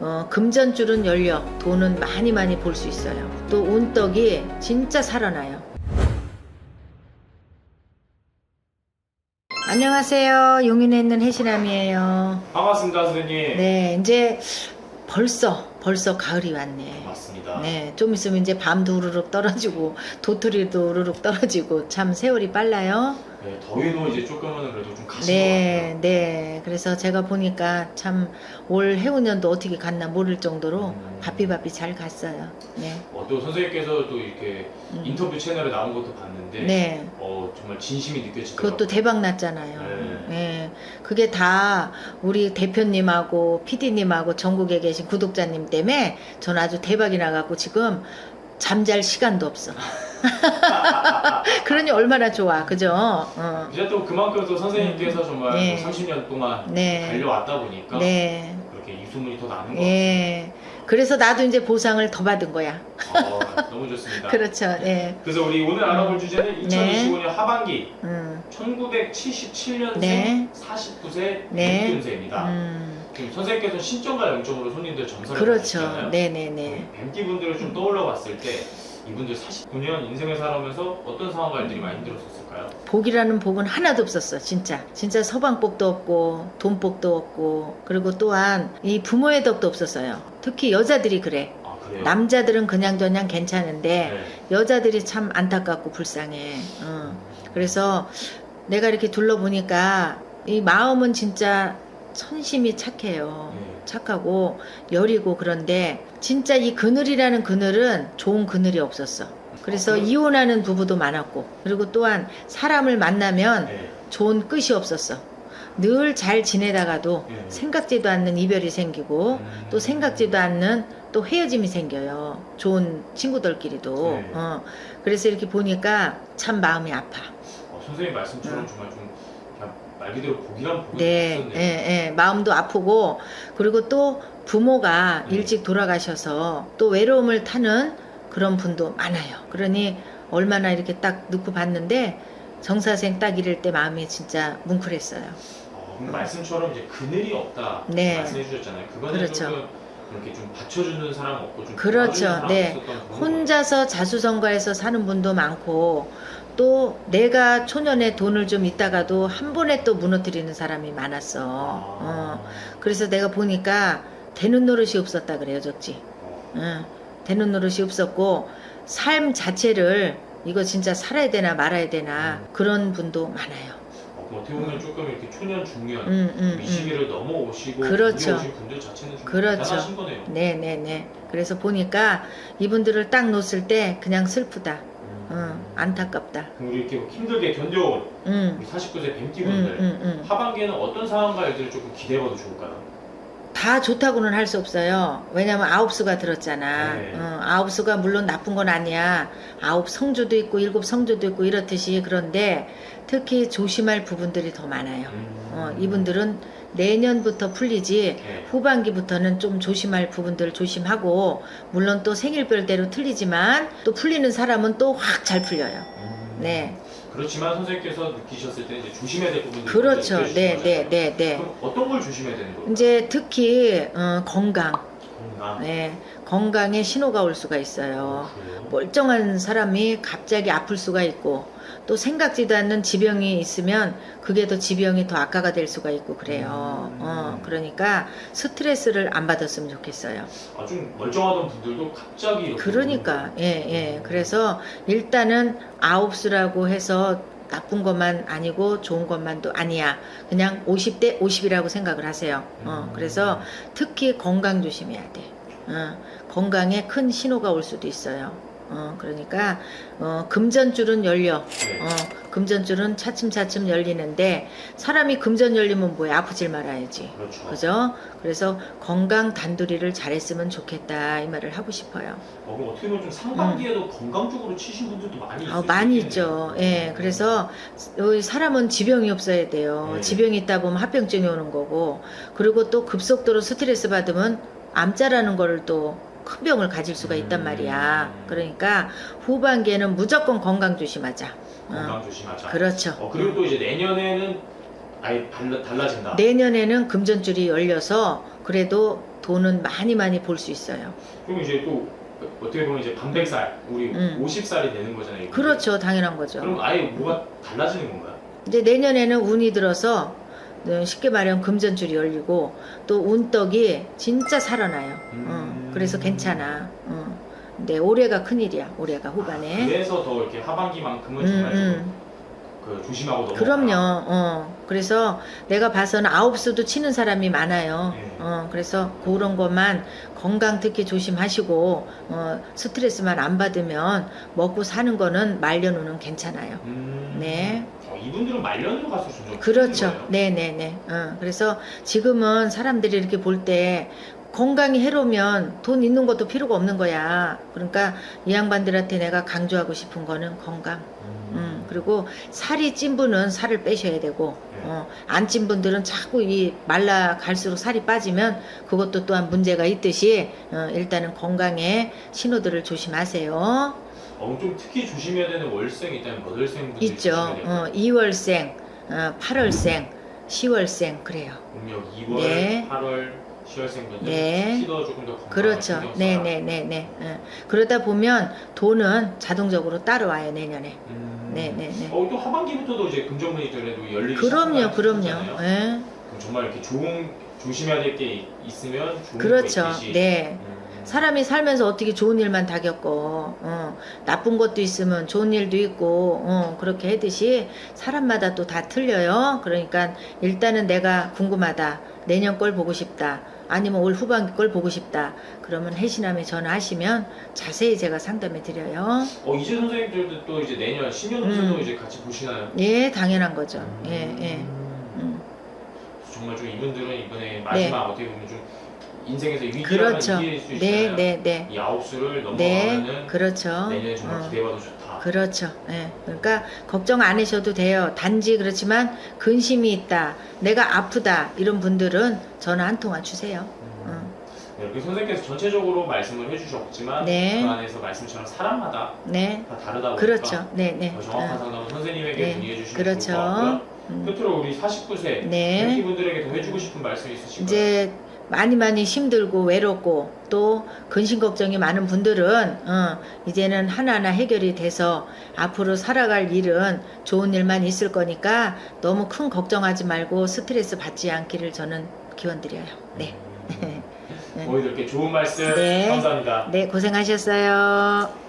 어, 금전줄은 열려 돈은 많이 많이 벌수 있어요. 또 운떡이 진짜 살아나요. 안녕하세요. 용인에 있는 해시남이에요. 반갑습니다, 선생님. 네, 이제 벌써 벌써 가을이 왔네. 맞습니다. 네, 좀 있으면 이제 밤도 우르륵 떨어지고 도토리도 우르륵 떨어지고 참 세월이 빨라요. 네, 더위도 이제 조금은 그래도 좀 가신 네, 것 네. 그래서 제가 보니까 참 올 해운년도 어떻게 갔나 모를 정도로 음. 바삐바삐 잘 갔어요. 네. 같아요. 어, 또 선생님께서 또 이렇게 음. 인터뷰 채널에 나온 것도 봤는데 네. 어, 정말 진심이 느껴지더라고요. 그것도 대박 났잖아요. 네. 네. 그게 다 우리 대표님하고 PD님하고 전국에 계신 구독자님 때문에 전 아주 대박이 나갖고 지금 잠잘 시간도 없어. 그러니 얼마나 좋아. 그죠? 어. 이제 또 그만큼 또 선생님께서 정말 네. 뭐 30년 동안 네. 달려왔다 보니까 네. 그렇게 유소문이 더 나는 것 예. 그래서 나도 이제 보상을 더 받은 거야. 같아요. 어, 너무 좋습니다. 그렇죠. 네. 그래서 우리 오늘 알아볼 주제는 네. 2025년 하반기 음. 1977년생 네. 49세 네. 뱀기운세입니다. 음. 지금 선생님께서 신점과 영점으로 손님들 점사를 그렇죠. 받으시잖아요. 네네네. 뱀기분들을 좀 떠올려 봤을 때 이분들 49년 인생을 살아오면서 어떤 상황과 일들이 많이 힘들었을까요? 복이라는 복은 하나도 없었어. 진짜. 진짜 서방복도 없고 돈복도 없고 그리고 또한 이 부모의 덕도 없었어요. 특히 여자들이 그래. 아 그래요? 남자들은 그냥저냥 괜찮은데 네. 여자들이 참 안타깝고 불쌍해. 어. 그래서 내가 이렇게 둘러보니까 이 마음은 진짜 천심이 착해요. 네. 착하고 여리고 그런데 진짜 이 그늘이라는 그늘은 좋은 그늘이 없었어. 그래서 아? 이혼하는 부부도 많았고 그리고 또한 사람을 만나면 네. 좋은 끝이 없었어. 늘 잘 지내다가도 네. 생각지도 않는 이별이 생기고 음. 또 생각지도 않는 또 헤어짐이 생겨요. 좋은 친구들끼리도. 네. 어. 그래서 이렇게 보니까 참 마음이 아파. 어, 선생님 말씀처럼 어. 정말 좀 그냥 말 그대로 복이란 복이 네, 있었네요. 예, 예. 마음도 아프고 그리고 또 부모가 네. 일찍 돌아가셔서 또 외로움을 타는 그런 분도 많아요. 그러니 얼마나 이렇게 딱 넣고 봤는데 정사생 딱 이럴 때 마음이 진짜 뭉클했어요. 어, 말씀처럼 이제 그늘이 없다 네. 말씀해 주셨잖아요. 그거는 그렇죠. 조금 이렇게 좀 받쳐주는 사람 없고 좀 그렇죠. 도와주는 사람 네. 없었던 그런 거예요. 혼자서 자수성가해서 사는 분도 많고 또 내가 초년에 돈을 좀 있다가도 한 번에 또 무너뜨리는 사람이 많았어. 어. 아. 그래서 내가 보니까 되는 노릇이 없었다 그래요, 적지. 어. 응, 되는 노릇이 없었고 삶 자체를 이거 진짜 살아야 되나 말아야 되나 그런 분도 많아요. 어, 그럼 어떻게 보면 조금 이렇게 초년 중년 음, 음, 이 음. 시기를 넘어오시고 그렇죠. 오신 분들 자체는 좀 그렇죠. 대단하신 거네요. 네네네. 그래서 보니까 이분들을 딱 놓았을 때 그냥 슬프다. 음. 응, 안타깝다. 그럼 우리 이렇게 힘들게 견뎌온 응, 우리 49세 응, 뱀기분들 응, 응. 하반기에는 어떤 상황과 일들을 조금 기대해봐도 좋을까요? 다 좋다고는 할 수 없어요. 왜냐면 아홉 수가 들었잖아. 네. 어, 아홉 수가 물론 나쁜 건 아니야. 아홉 성주도 있고 일곱 성주도 있고 이렇듯이 그런데 특히 조심할 부분들이 더 많아요. 음. 어, 이분들은 내년부터 풀리지 네. 후반기부터는 좀 조심할 부분들 조심하고 물론 또 생일별대로 틀리지만 또 풀리는 사람은 또 확 잘 풀려요. 음. 네, 그렇지만 선생님께서 느끼셨을 때 이제 조심해야 될 부분들이 그렇죠. 네, 네. 네, 네. 그럼 어떤 걸 조심해야 되는 거예요? 이제 특히 어, 건강, 건강. 네, 건강에 신호가 올 수가 있어요. 멀쩡한 사람이 갑자기 아플 수가 있고 또 생각지도 않는 지병이 있으면 그게 더 지병이 더 악화가 될 수가 있고 그래요. 음. 어, 그러니까 스트레스를 안 받았으면 좋겠어요. 아, 좀 멀쩡하던 분들도 갑자기 그러니까 예, 예. 그래서 일단은 아홉 수라고 해서 나쁜 것만 아니고 좋은 것만도 아니야. 그냥 50대 50이라고 생각을 하세요. 어, 음. 그래서 특히 건강 조심해야 돼. 어, 건강에 큰 신호가 올 수도 있어요. 어, 그러니까 어, 금전줄은 열려. 네. 어, 금전줄은 차츰차츰 열리는데 사람이 금전 열리면 뭐야? 아프질 말아야지. 그렇죠. 그죠? 그래서 건강 단두리를 잘했으면 좋겠다 이 말을 하고 싶어요. 어, 그럼 어떻게 보면 좀 상반기에도 건강 쪽으로 치신 분들도 많이 아, 수 많이. 있죠. 예, 그래서 여기 사람은 지병이 없어야 돼요. 네. 지병이 있다 보면 합병증이 오는 거고, 그리고 또 급속도로 스트레스 받으면 암자라는 거를 또 큰 병을 가질 수가 있단 음. 말이야. 그러니까 후반기에는 무조건 건강 조심하자. 건강 어, 조심하자. 그렇죠. 어, 그리고 또 이제 내년에는 아예 달라, 달라진다. 내년에는 금전줄이 열려서 그래도 돈은 많이 많이 벌 수 있어요. 그럼 이제 또 어떻게 보면 이제 반백살, 우리 음. 50살이 되는 거잖아요. 이분들. 그렇죠, 당연한 거죠. 그럼 아예 뭐가 달라지는 건가요? 이제 내년에는 운이 들어서 어, 쉽게 말하면 금전줄이 열리고 또 운떡이 진짜 살아나요. 음. 어, 그래서 괜찮아. 어. 근데 올해가 큰일이야. 올해가 후반에. 그래서 더 이렇게 하반기만큼은 음, 정말 좀 음. 그 조심하고 넘어가. 그럼요. 어. 그래서 내가 봐서는 아홉 수도 치는 사람이 많아요. 네. 어. 그래서 그런 것만 건강 특히 조심하시고 어, 스트레스만 안 받으면 먹고 사는 거는 말년우는 괜찮아요. 음. 네. 어, 이분들은 말년으로 가서 점점 그렇죠. 크는 거예요? 네네네. 어, 그래서 지금은 사람들이 이렇게 볼 때 건강이 해로우면 돈 있는 것도 필요가 없는 거야. 그러니까 이 양반들한테 내가 강조하고 싶은 거는 건강. 음, 그리고 살이 찐 분은 살을 빼셔야 되고, 네. 어, 안 찐 분들은 자꾸 이 말라 갈수록 살이 빠지면 그것도 또한 문제가 있듯이, 어, 일단은 건강에 신호들을 조심하세요. 어, 좀 특히 조심해야 되는 월생이 있다면 몇 월생분들이 있죠. 어, 2월생, 어, 8월생, 10월생, 그래요. 음력 2월, 네. 8월, 10월생분들 네. 키도 조금 더 건강하게 그렇죠. 신경 써라. 네네네네. 예. 그러다 보면 돈은 자동적으로 따라와요, 내년에. 음. 네네네. 어, 또 하반기부터도 이제 금전문이 전에도 열리기 그럼요. 그럼요. 예. 그럼 정말 이렇게 좋은 조심해야 될 게 있으면 좋은 그렇죠. 거 있듯이. 네. 음. 사람이 살면서 어떻게 좋은 일만 다 겪어. 어, 나쁜 것도 있으면 좋은 일도 있고, 어, 그렇게 하듯이 사람마다 또 다 틀려요. 그러니까 일단은 내가 궁금하다. 내년 걸 보고 싶다. 아니면 올 후반기 걸 보고 싶다. 그러면 해신함에 전화하시면 자세히 제가 상담해 드려요. 어, 이제 선생님들도 또 이제 내년 신년운세도 음. 이제 같이 보시나요? 예, 당연한 거죠. 예, 예. 음. 음. 정말 좀 이분들은 이번에 마지막 어떻게 보면 좀 인생에서 위기라면 그렇죠. 위기일 수 네, 있잖아요. 네, 네. 이 아홉 수를 네, 넘어가면은 그렇죠. 내년에 정말 어. 기대해봐도 좋다. 그렇죠. 예. 그러니까 걱정 안 하셔도 돼요. 단지 그렇지만 근심이 있다. 내가 아프다. 이런 분들은 전화 한 통화 주세요. 어. 네, 이렇게 선생님께서 전체적으로 말씀을 해주셨지만 네. 그 안에서 말씀처럼 사람마다 네. 다 다르다 보니까 그렇죠. 네, 네. 더 정확한 어. 상담은 선생님에게 네, 문의해 주시면 그렇죠. 좋을 것 같고요. 음. 끝으로 우리 49세 네. 분들에게 더 해주고 싶은 말씀 있으신가요? 이제 많이 많이 힘들고 외롭고 또 근심 걱정이 많은 분들은 어, 이제는 하나하나 해결이 돼서 앞으로 살아갈 일은 좋은 일만 있을 거니까 너무 큰 걱정하지 말고 스트레스 받지 않기를 저는 기원드려요. 네. 음. 오늘 이렇게 좋은 말씀 네. 감사합니다. 네, 고생하셨어요.